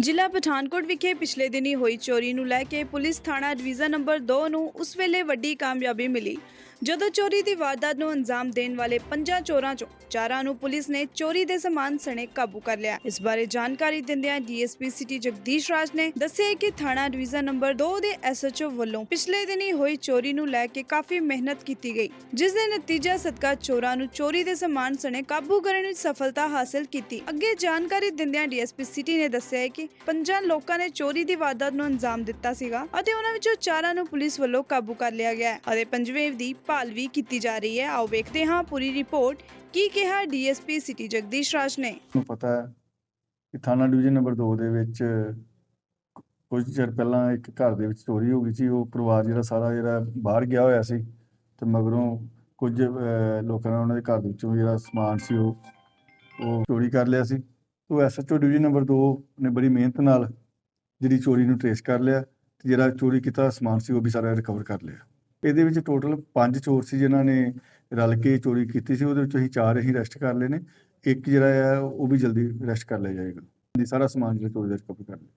ਜ਼ਿਲ੍ਹਾ ਪਠਾਨਕੋਟ ਵਿਖੇ ਪਿਛਲੇ ਦਿਨੀ ਹੋਈ ਚੋਰੀ ਨੂੰ ਲੈ ਕੇ ਪੁਲਿਸ ਥਾਣਾ ਡਿਵੀਜ਼ਨ ਨੰਬਰ 2 ਨੂੰ ਉਸ ਵੇਲੇ ਵੱਡੀ ਕਾਮਯਾਬੀ ਮਿਲੀ। ਜਦੋਂ ਚੋਰੀ ਦੀ ਵਾਰਦਾਤ ਨੂੰ ਅੰਜਾਮ ਦੇਣ ਵਾਲੇ ਪੰਜਾਂ ਚੋਰਾਂ ਚੋਂ ਚਾਰਾਂ ਨੂੰ ਪੁਲਿਸ ਨੇ ਚੋਰੀ ਦੇ ਸਮਾਨ ਸਣੇ ਕਾਬੂ ਕਰ ਲਿਆ। ਇਸ ਬਾਰੇ ਜਾਣਕਾਰੀ ਦਿੰਦਿਆਂ ਡੀਐਸਪੀ ਸਿਟੀ ਜਗਦੀਸ਼ ਰਾਜ ਨੇ ਦੱਸਿਆ ਕਿ ਥਾਣਾ ਡਿਵੀਜ਼ਨ ਨੰਬਰ 2 ਦੇ ਐਸਐਚਓ ਵੱਲੋਂ ਪਿਛਲੇ ਦਿਨੀ ਹੋਈ ਚੋਰੀ ਨੂੰ ਲੈ ਕੇ ਕਾਫੀ ਮਿਹਨਤ ਕੀਤੀ ਗਈ, ਜਿਸ ਦੇ ਨਤੀਜਾ ਸਦਕਾ ਚੋਰਾਂ ਨੂੰ ਚੋਰੀ ਦੇ ਸਮਾਨ ਸਣੇ ਕਾਬੂ ਕਰਨ ਵਿੱਚ ਸਫਲਤਾ ਹਾਸਲ ਕੀਤੀ। ਅੱਗੇ ਜਾਣਕਾਰੀ ਦਿੰਦਿਆਂ ਡੀਐਸਪੀ ਸਿਟੀ ਨੇ ਦੱਸਿਆ ਹੈ ਕਿ ਪੰਜਾਂ ਲੋਕਾਂ ਨੇ ਚੋਰੀ ਦੀ ਵਾਰਦਾਤ ਨੂੰ ਅੰਜਾਮ ਦਿੱਤਾ ਸੀਗਾ ਅਤੇ ਉਹਨਾਂ ਵਿੱਚੋਂ ਚਾਰਾਂ ਨੂੰ ਪੁਲਿਸ ਵੱਲੋਂ ਕਾਬੂ ਕਰ ਲਿਆ ਗਿਆ ਅਤੇ ਪੰਜਵੇਂ ਦੀ ਭਾਲ ਵੀ ਕੀਤੀ ਜਾ ਰਹੀ ਹੈ। ਆਓ ਵੇਖਦੇ ਹਾਂ ਪੂਰੀ ਰਿਪੋਰਟ। ਕੀ ਕਿਹਾ ਡੀਐਸਪੀ ਸਿਟੀ ਜਗਦੀਸ਼ ਰਾਜ ਨੇ? ਨੂੰ ਪਤਾ ਹੈ ਕਿ ਥਾਣਾ ਡਿਵੀਜ਼ਨ ਨੰਬਰ 2 ਦੇ ਵਿੱਚ ਕੁਝ ਚਿਰ ਪਹਿਲਾਂ ਇੱਕ ਘਰ ਦੇ ਵਿੱਚ ਚੋਰੀ ਹੋ ਗਈ ਸੀ। ਉਹ ਪਰਿਵਾਰ ਜਿਹੜਾ ਸਾਰਾ ਜਿਹੜਾ ਬਾਹਰ ਗਿਆ ਹੋਇਆ ਸੀ ਤੇ ਮਗਰੋਂ ਕੁਝ ਲੋਕਾਂ ਨੇ ਉਹਨਾਂ ਦੇ ਘਰ ਦੇ ਵਿੱਚੋਂ ਜਿਹੜਾ ਸਮਾਨ ਸੀ ਉਹ ਉਹ ਚੋਰੀ ਕਰ ਲਿਆ ਸੀ। ਉਹ ਐਸਐਚਓ ਡਿਵੀਜ਼ਨ ਨੰਬਰ 2 ਨੇ ਬੜੀ ਮਿਹਨਤ ਨਾਲ ਜਿਹੜੀ ਚੋਰੀ ਨੂੰ ਟ੍ਰੇਸ ਕਰ ਲਿਆ ਤੇ ਜਿਹੜਾ ਚੋਰੀ ਕੀਤਾ ਸਮਾਨ ਸੀ ਉਹ ਵੀ ਸਾਰਾ ਰਿਕਵਰ ਕਰ ਲਿਆ। ਇਹਦੇ ਵਿੱਚ ਟੋਟਲ 5 ਚੋਰ ਸੀ ਜਿਨ੍ਹਾਂ ਨੇ ਰਲ ਕੇ ਚੋਰੀ ਕੀਤੀ ਸੀ, ਉਹਦੇ ਵਿੱਚੋਂ ਅਸੀਂ ਚਾਰ ਅਸੀਂ ਅਰੈਸਟ ਕਰ ਲਏ ਨੇ। ਇੱਕ ਜਿਹੜਾ ਆ, ਉਹ ਵੀ ਜਲਦੀ ਅਰੈਸਟ ਕਰ ਲਿਆ ਜਾਏਗਾ। ਜੀ ਸਾਰਾ ਸਮਾਨ ਜਿਹੜਾ ਚੋਰੀ ਦਾ ਰਿਕਵਰ ਕਰ ਲਿਆ।